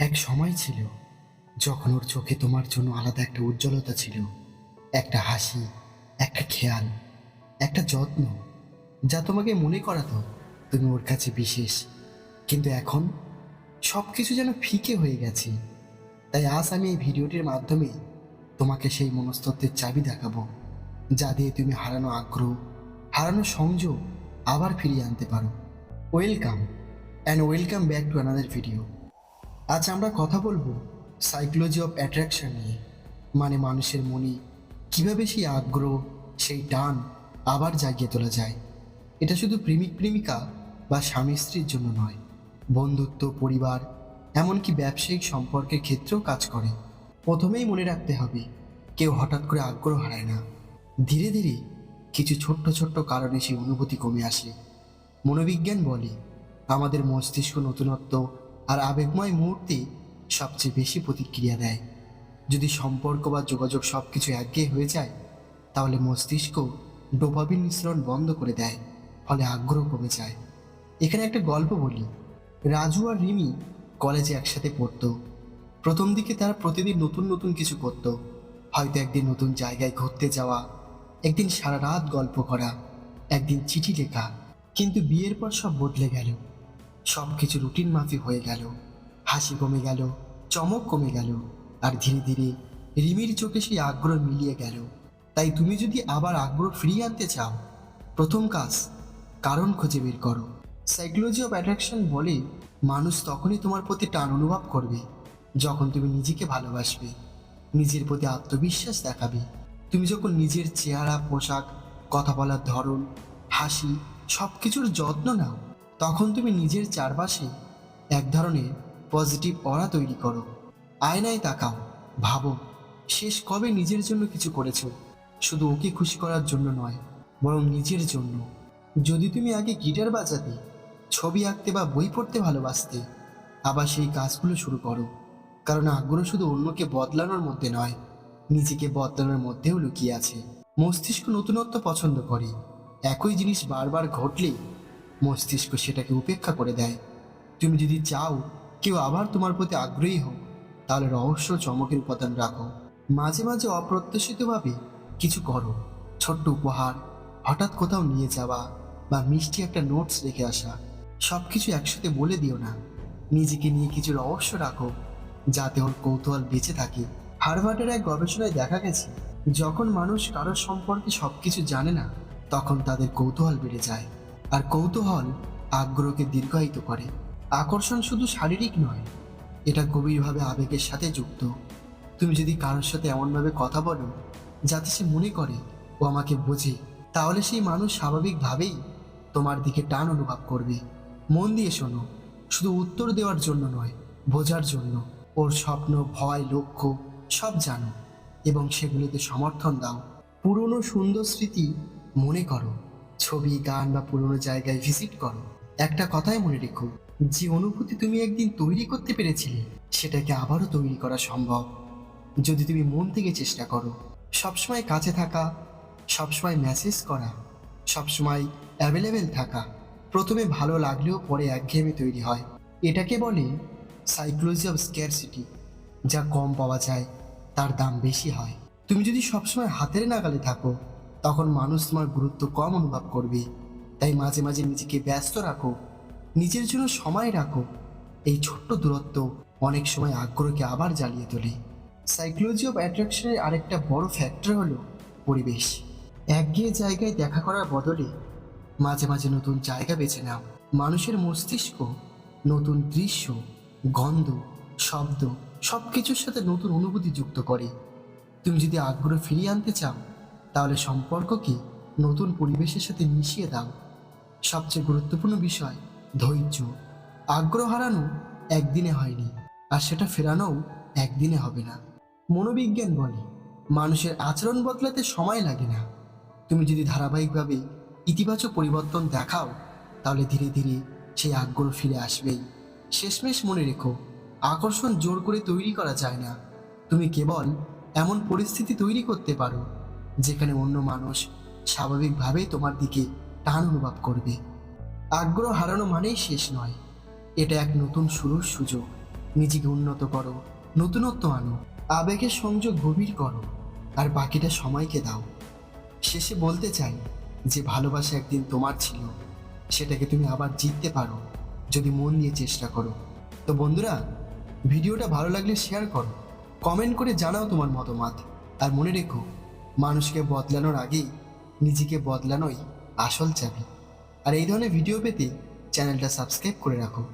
এক সময় ছিল, যখন ওর চোখে তোমার জন্য আলাদা একটা উজ্জ্বলতা ছিল, একটা হাসি, একটা খেয়াল, একটা যত্ন, যা তোমাকে মনে করাতো তুমি ওর কাছে বিশেষ। কিন্তু এখন সব কিছু যেন ফিকে হয়ে গেছে। তাই আজ আমি এই ভিডিওটির মাধ্যমে তোমাকে সেই মনস্তত্ত্বের চাবি দেখাবো, যা দিয়ে তুমি হারানো আগ্রহ, হারানো সংযোগ আবার ফিরিয়ে আনতে পারো। Welcome and welcome back to another video আজ আমরা কথা বলব সাইকোলজি অফ অ্যাট্রাকশন নিয়ে। মানে মানুষের মনে কীভাবে সেই আগ্রহ, সেই টান আবার জাগিয়ে তোলা যায়। এটা শুধু প্রেমিক প্রেমিকা বা স্বামী স্ত্রীর জন্য নয়, বন্ধুত্ব, পরিবার, এমনকি ব্যবসায়িক সম্পর্কের ক্ষেত্রেও কাজ করে। প্রথমেই মনে রাখতে হবে, কেউ হঠাৎ করে আগ্রহ হারায় না। ধীরে ধীরে কিছু ছোট্ট ছোট্ট কারণে সেই অনুভূতি কমে আসে। মনোবিজ্ঞান বলে, আমাদের মস্তিষ্ক নতুনত্ব আর আবেগময় মুহূর্তে সবচেয়ে বেশি প্রতিক্রিয়া দেয়। যদি সম্পর্ক বা যোগাযোগ সব কিছু একঘেয়ে হয়ে যায়, তাহলে মস্তিষ্ক ডোপামিন মিশ্রণ বন্ধ করে দেয়, ফলে আগ্রহ কমে যায়। এখানে একটা গল্প বলি। রাজু আর রিমি কলেজে একসাথে পড়তো। প্রথম দিকে তারা প্রতিদিন নতুন নতুন কিছু করতো। হয়তো একদিন নতুন জায়গায় ঘুরতে যাওয়া, একদিন সারা রাত গল্প করা, একদিন চিঠি লেখা, কিন্তু বিয়ের পর সব বদলে গেল। সব কিছু রুটিন মাফিক হয়ে গেল। হাসি কমে গেল, চমক কমে গেল, আর ধীরে ধীরে রিমির চোখে সেই আগ্রহ মিলিয়ে গেল। তাই তুমি যদি আবার আগ্রহ ফিরিয়ে আনতে চাও, প্রথম কাজ, কারণ খুঁজে বের করো। সাইকোলজি অফ অ্যাট্রাকশন বলে, মানুষ তখনই তোমার প্রতি টান অনুভব করবে, যখন তুমি নিজেকে ভালোবাসবে, নিজের প্রতি আত্মবিশ্বাস দেখাবে। তুমি যখন নিজের চেহারা, পোশাক, কথা বলার ধরন, হাসি সব কিছুর যত্ন নাও তখন তুমি নিজের চারপাশে এক ধরনের পজিটিভ অরা তৈরি করো। আয়নায় তাকাও, ভাবো, শেষ কবে নিজের জন্য কিছু করেছ? শুধু ওকে খুশি করার জন্য নয়, বরং নিজের জন্য। যদি তুমি আগে গিটার বাজাতে, ছবি আঁকতে বা বই পড়তে ভালোবাসতে, আবার সেই কাজগুলো শুরু করো। কারণ আগ্রহ শুধু অন্যকে বদলানোর মধ্যে নয়, নিজেকে বদলানোর মধ্যেও লুকিয়ে আছে। মস্তিষ্ক নতুনত্ব পছন্দ করে। একই জিনিস বারবার ঘটলে মস্তিষ্ক সেটাকে উপেক্ষা করে দেয়। তুমি যদি চাও কেউ আবার তোমার প্রতি আগ্রহী হোক তাহলে রহস্য চমকের উপাদান রাখো। মাঝে মাঝে অপ্রত্যাশিতভাবে কিছু করো। ছোট্ট উপহার, হঠাৎ কোথাও নিয়ে যাওয়া বা মিষ্টি একটা নোটস রেখে আসা সব কিছু একসাথে বলে দিও না। নিজেকে নিয়ে কিছু রহস্য রাখো, যাতে ওর কৌতূহল বেঁচে থাকে। হারভার্ডের এক গবেষণায় দেখা গেছে, যখন মানুষ কারোর সম্পর্কে সব কিছু জানে না, তখন তাদের কৌতূহল বেড়ে যায়। আর কৌতূহল আগ্রহকে দীর্ঘায়িত করে। আকর্ষণ শুধু শারীরিক নয়, এটা গভীরভাবে আবেগের সাথে যুক্ত। তুমি যদি কারোর সাথে এমনভাবে কথা বলো, যাতে সে মনে করে, ও আমাকে বোঝে তাহলে সেই মানুষ স্বাভাবিকভাবেই তোমার দিকে টান অনুভব করবে। মন দিয়ে শোনো, শুধু উত্তর দেওয়ার জন্য নয়, বোঝার জন্য। ওর স্বপ্ন, ভয়, লক্ষ্য, সব জানো এবং সেগুলোতে সমর্থন দাও। পুরনো সুন্দর স্মৃতি মনে করো। ছবি, গান বা পুরনো জায়গায় ভিজিট করো। একটা কথাই মনে রেখো, যে অনুভূতি তুমি একদিন তৈরি করতে পেরেছিলে, সেটাকে আবারও তৈরি করা সম্ভব। যদি তুমি মন থেকে চেষ্টা করো, সবসময় কাছে থাকা, সবসময় মেসেজ করা, সবসময় অ্যাভেলেবেল থাকা, প্রথমে ভালো লাগলেও পরে একঘেয়েমি তৈরি হয়। এটাকে বলে সাইকোলজি অফ স্কেয়ারসিটি যা কম পাওয়া যায়, তার দাম বেশি হয়। তুমি যদি সবসময় হাতের নাগালে থাকো তখন মানুষ তোমার গুরুত্ব কম অনুভব করবে। তাই মাঝে মাঝে নিজেকে ব্যস্ত রাখো। নিজের জন্য সময় রাখো। এই ছোট্ট দূরত্ব অনেক সময় আগ্রহকে আবার জ্বালিয়ে তোলে। সাইকোলজি অফ অ্যাট্রাকশনের আরেকটা বড় ফ্যাক্টর হলো পরিবেশ। একঘেয়ে জায়গায় দেখা করার বদলে মাঝে মাঝে নতুন জায়গা বেছে নাও। মানুষের মস্তিষ্ক, নতুন দৃশ্য, গন্ধ, শব্দ সব কিছুর সাথে নতুন অনুভূতি যুক্ত করে। তুমি যদি আগ্রহ ফিরিয়ে আনতে চাও তাহলে সম্পর্ককে নতুন পরিবেশের সাথে মিশিয়ে দাও। সবচেয়ে গুরুত্বপূর্ণ বিষয়, ধৈর্য। আগ্রহ হারানো একদিনে হয়নি, আর সেটা ফেরানোও একদিনে হবে না। মনোবিজ্ঞান বলে, মানুষের আচরণ বদলাতে সময় লাগে না। তুমি যদি ধারাবাহিকভাবে ইতিবাচক পরিবর্তন দেখাও, তাহলে ধীরে ধীরে সেই আগ্রহ ফিরে আসবেই। শেষমেশ মনে রেখো, আকর্ষণ জোর করে তৈরি করা যায় না। তুমি কেবল এমন পরিস্থিতি তৈরি করতে পারো। যেখানে অন্য মানুষ স্বাভাবিকভাবেই তোমার দিকে টান অনুভব করবে। আগ্রহ হারানো মানেই শেষ নয়। এটা এক নতুন শুরুর সুযোগ। নিজেকে উন্নত করো, নতুনত্ব আনো, আবেগের সংযোগ গভীর করো, আর বাকিটা সময়কে দাও। শেষে বলতে চাই যে ভালোবাসা একদিন তোমার ছিল, সেটাকে তুমি আবার জিততে পারো, যদি মন দিয়ে চেষ্টা করো। তো বন্ধুরা, ভিডিওটা ভালো লাগলে শেয়ার করো কমেন্ট করে জানাও তোমার মতামত, আর মনে রেখো মানুষকে বদলানোর আগেই নিজেকে বদলানোই আসল চাবি। আর এই ধরনের ভিডিও পেতে চ্যানেলটা সাবস্ক্রাইব করে রাখো।